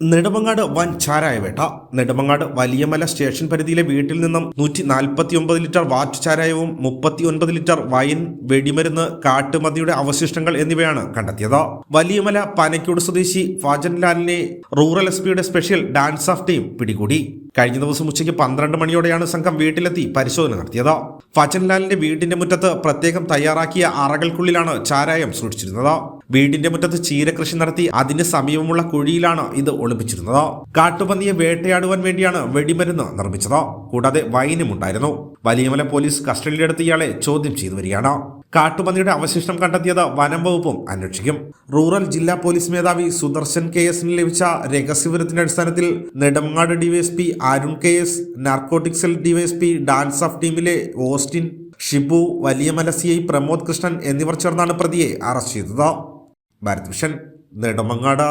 നെടുമങ്ങാട് വൻ ചാരായ വേട്ട നെടുമങ്ങാട് വലിയമല സ്റ്റേഷൻ പരിധിയിലെ വീട്ടിൽ നിന്നും നൂറ്റി നാൽപ്പത്തി ഒമ്പത് ലിറ്റർ വാറ്റ് ചാരായവും മുപ്പത്തി ഒൻപത് ലിറ്റർ വൈൻ വെടിമരുന്ന് കാട്ടുമതിയുടെ അവശിഷ്ടങ്ങൾ എന്നിവയാണ് കണ്ടെത്തിയത്. വലിയമല പനയ്ക്കോട് സ്വദേശി ഫാജൻ ലാലിനെ റൂറൽ എസ് പിയുടെ സ്പെഷ്യൽ ഡാൻസ് ഓഫ് ടീം പിടികൂടി. കഴിഞ്ഞ ദിവസം ഉച്ചയ്ക്ക് പന്ത്രണ്ട് മണിയോടെയാണ് സംഘം വീട്ടിലെത്തി പരിശോധന നടത്തിയത്. ഫജൻലാലിന്റെ വീടിന്റെ മുറ്റത്ത് പ്രത്യേകം തയ്യാറാക്കിയ അറകൾക്കുള്ളിലാണ് ചാരായം സൂക്ഷിച്ചിരുന്നത്. വീടിന്റെ മുറ്റത്ത് ചീരകൃഷി നടത്തി അതിന് സമീപമുള്ള കുഴിയിലാണ് ഇത് ഒളിപ്പിച്ചിരുന്നത്. കാട്ടുപന്നിയെ വേട്ടയാടുവാൻ വേണ്ടിയാണ് വെടിമരുന്ന് നിർമ്മിച്ചത്. കൂടാതെ വൈനുമുണ്ടായിരുന്നു വലിയമല പോലീസ് കസ്റ്റഡിയിലെടുത്ത് ഇയാളെ ചോദ്യം ചെയ്തു വരികയാണ്. കാട്ടുപന്നിയുടെ അവശിഷ്ടം കണ്ടെത്തിയത് വനം വകുപ്പും അന്വേഷിക്കും. റൂറൽ ജില്ലാ പോലീസ് മേധാവി സുദർശൻ കെ എസിന് ലഭിച്ച രഹസ്യവിവരത്തിന്റെ അടിസ്ഥാനത്തിൽ Nedumangad DYSP Arun K S narcotic cell DYSP DANSAF ടീമിലെ Austin Shibu Valiyamala C I Pramod Krishnan എന്നിവർ ചേർന്നാണ് പ്രതിയെ അറസ്റ്റ് ചെയ്തത്. ഭാരത് വിഷൻ നെടുമങ്ങാട്.